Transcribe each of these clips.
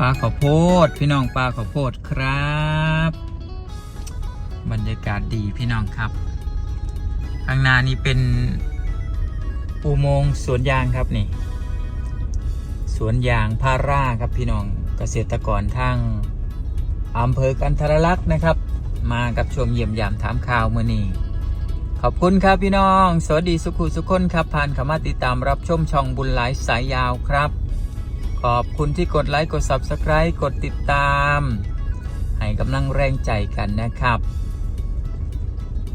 ปลาข้าวโพดพี่น้องปลาข้าวโพดครับ บรรยากาศดีพี่น้องครับข้างหน้านี้เป็นอุโมงค์สวนยางครับนี่ สวนยางพาราครับพี่น้องเกษตรกรทางอำเภอกันทรลักษณ์นะครับ มากับชมเยี่ยมยามถามข่าวเมื่อนี้ขอบคุณครับพี่น้อง สวัสดีสุขุสุขคนครับผ่านขามาติดตามรับชมช่องบุญหลายสายยาวครับ ขอบคุณที่กดไลค์ กด Subscribe กดติดตาม ให้กำลังแรงใจกันนะครับ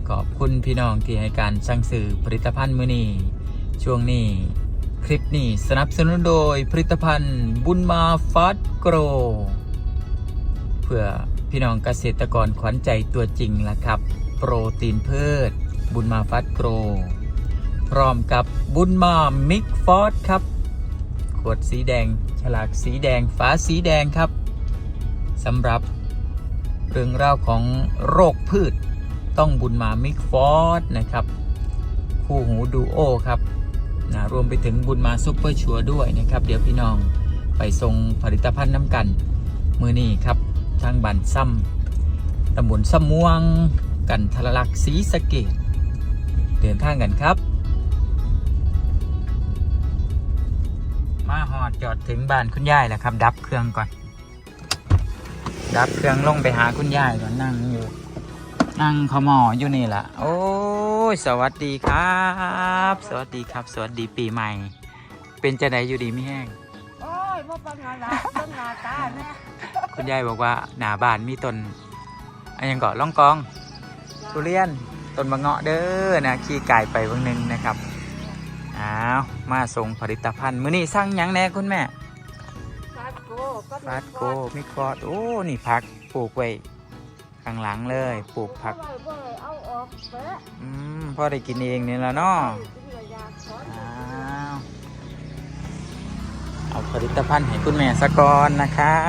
ขอบคุณพี่น้องที่ให้การสั่งซื้อผลิตภัณฑ์มือนี้ ช่วงนี้คลิปนี้สนับสนุนโดยผลิตภัณฑ์บุญมาฟาสโกร เพื่อพี่น้องเกษตรกรขวัญใจตัวจริงละครับ โปรตีนพืช บุญมาฟาสโกร พร้อมกับบุญมามิกฟอสครับ ขวดสีแดง ฉลากสีแดงฝาสีแดงครับสำหรับเรื่องราวของโรคพืชต้องบุญมามิกฟอสนะครับ คู่หูดูโอครับนะรวมไปถึงบุญมาซุปเปอร์ชัวร์ด้วยนะครับ เดี๋ยวพี่น้องไปส่งผลิตภัณฑ์น้ำกัน มือนี้ครับ ทางบันซ้ำตำบลซ้ำม่วง กันทลักษณ์ศรีสะเกดเดินทางกันครับ จอดถึงบ้านคุณยายแล้วครับ ดับเครื่องก่อน ดับเครื่องลงไปหาคุณยายก่อนนั่งอยู่ นั่งขมออยู่นี่ล่ะโอ้ยสวัสดีครับ สวัสดีครับ สวัสดีปีใหม่ เป็นจะไดอยู่ดีไม่แห้งโอ้ยบ่ปัญหาละเบิ่งหน้าตาแม่คุณยายบอกว่าหน้าบ้านมีต้นอันยังเกาะล่องกองทุเรียนต้นมะเงาะเด้อนะขี่ไก่ไปวันหนึ่งนะครับอ้าว มาส่งผลิตภัณฑ์มื้อนี้สั่งหยังแหน่คุณแม่ฟาดโกก็ฟาดโกมิคอดโอ้นี่ผักปลูกไว้ข้างหลังเลยปลูกผักเอาไว้บ่เอาออกเปะอืมพอได้กินเองนี่ละเนาะกินระยะขออ้าวเอาผลิตภัณฑ์ให้คุณแม่สะกอนนะครั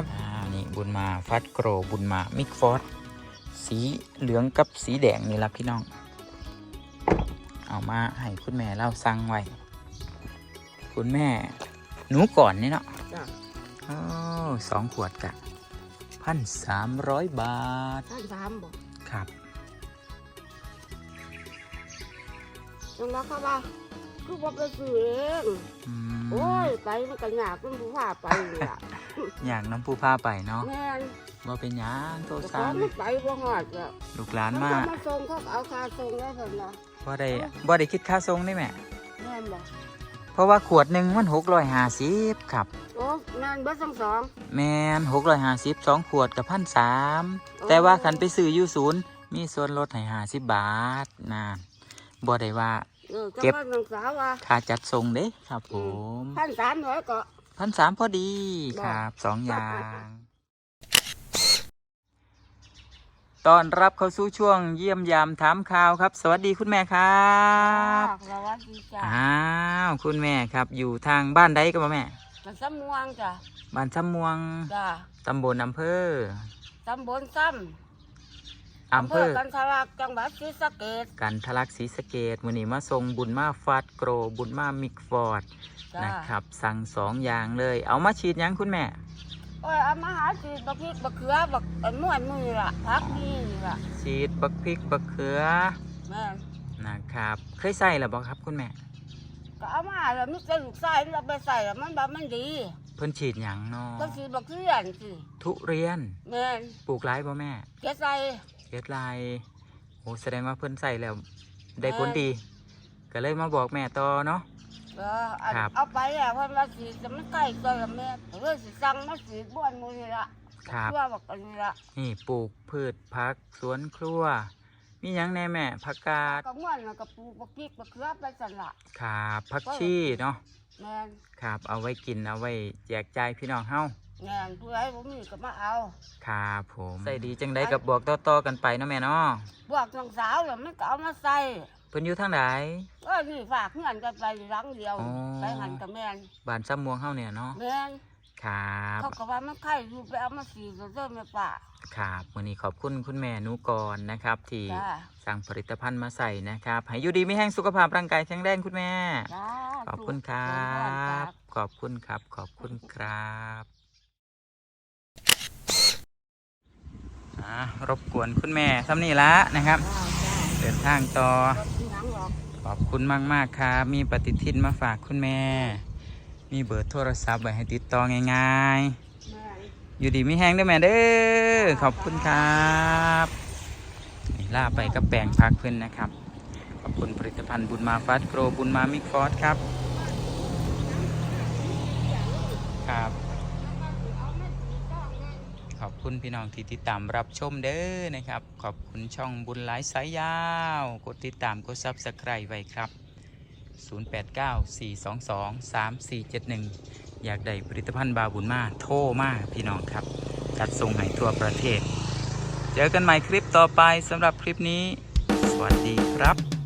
บอ่านี่บุญมาฟัดโกรบุญมามิกฟอสสีเหลืองกับสีแดงนี่ละพี่น้อง เอามาให้คุณแม่เล่าสั่งไว้ คุณแม่ หนูก่อนนี่เนาะจ้ะโอ้สองขวดกะพันสามร้อยบาท ท่านถามบอกครับจังแล้วเขาว่าคือบ่ไปซื้อเองอืมโอ้ยไปมันก็ยากเป็นผู้พาไปนี่ล่ะอยากน้ำผู้พาไปเนาะแม่นว่าเป็นหยังโทรแต่ขสั่องมันไปบ่ฮอดอะลูกหลานเขามาก็มาส่งเขาก็เอาค่าส่งแล้วเพิ่นน่ะบ่ได้บ่ได้คิดค่าทรงได้แม่แม่นบ่เพ ราะว่าขวดหนึ่งมันหกร้อยห้าสิบครับ โอ้แม่นเบิดทั้งสอง แมนหกร้อยห้าสิบสองขวดกับพันสามโอ้ แต่ว่าคันไปซื้ออยู่ศูนย์มีส่วนลดให้ห้าสิบบาทนะบ่ได้ว่า เออเก็บจังว่าน้องสาวว่า ค่าจัดส่งเด้ครับผม พันสามร้อยก็ พันสามพอดีบอกครับสองอย่าง ตอนรับเข้าสู่ช่วงเยี่ยมยามถามข่าวครับ สวัสดีคุณแม่ครับสวัสดีจ้ะอ้าวคุณแม่ครับ อยู่ทางบ้านใดกันบ่แม่กระซ้ำม่วงจ้ะบ้านซ้ำม่วงจ้ะตำบลอำเภอตำบลซ้ำอำเภอกันทลักจังหวัดศรีสะเกษกันทะลักศรีสะเกดมือนี้มาส่งบุญมาฟาดโกรบุญมามิกฟอร์ดจ้ะนะครับ สั่งสองอย่างเลย เอามาฉีดหยังคุณแม่ โอ้ยเอามาหาสีบักพริกบักเขือบักอันม่วนมือล่ะพักนี่ล่ะฉีดบักพริกบักเขือแม่นนะครับ เคยใส่หรือบ่ครับคุณแม่ ก็เอามาแล้วมิจะลูกใส่เราไปใส่แล้วมันบ่มันดีเพิ่นฉีดหยังเนาะก็สีบักเขือนสิทุเรียนแม่นปลูกไรบ่แม่แกใส่เฮ็ดไรโอ้แสดงว่าเพิ่นใส่แล้วได้ผลดี ก็เลยมาบอกแม่ต่อเนาะ เอออันครับ เอาไปอะเพิ่นว่าสีจะมันใกล้ตัวละแม่เลยสิสั่งมาสีบ้วนมือนี่ล่ะครับ เพื่อบักอันนี้ล่ะนี่ปลูกพืชผักสวนครัว มีหยังแน่แม่ผักกาดก็ม่วนแล้วก็ปลูกบักพริกบักเขือไปสั่นล่ะครับผักชีเนาะแม่นครับ เอาไว้กินเอาไว้แจกจ่ายพี่น้องเฮาแม่นผู้ใดบ่มีก็มาเอาครับผมใส่ดีจังได้กับบอกต่อๆกันไปเนาะแม่เนาะพวกน้องสาวแล้วมันก็เอามาใส่ เพิ่นอยู่ทางไหน เออที่ฝากเงินกันไปรังเดียวไปหันกับแม่นบ้านซ้ำมวงเฮาเนี่ยเนาะแม่นครับเขาก็ว่ามันไข่ยู่ไปเอามาสีก็เริ่มในป่า ครับวันนี้ขอบคุณคุณแม่นุกรนะครับ ที่จ้า สั่งผลิตภัณฑ์มาใส่นะครับให้อยู่ดีไม่แห้งสุขภาพร่างกายแข็งแรงคุณแม่ขอบคุณครับขอบคุณครับ ขอบคุณครับอ่ารบกวนคุณแม่ซ้ำนี่ละนะครับ เดินทางต่อ ขอบคุณมากมากครับ มีปฏิทินมาฝากคุณแม่ มีเบอร์โทรศัพท์ไว้ให้ติดต่อง่ายๆ อยู่ดีไม่แห้งด้วยแม่เด้อ ขอบคุณครับล่าไปก็แปลงพักเพื่อนนะครับ ขอบคุณผลิตภัณฑ์บุญมาฟัสโกรบุญมามิกฟอสครับ ขอบคุณพี่น้องที่ติดตามรับชมเด้อนะครับ ขอบคุณช่องบุญหลายสายยาว กดติดตามกดซับสไครต์ไว้ครับ 0894223471 อยากได้ผลิตภัณฑ์บาบุญมาโทรมาพี่น้องครับ จัดส่งให้ทั่วประเทศ เจอกันใหม่คลิปต่อไปสำหรับคลิปนี้ สวัสดีครับ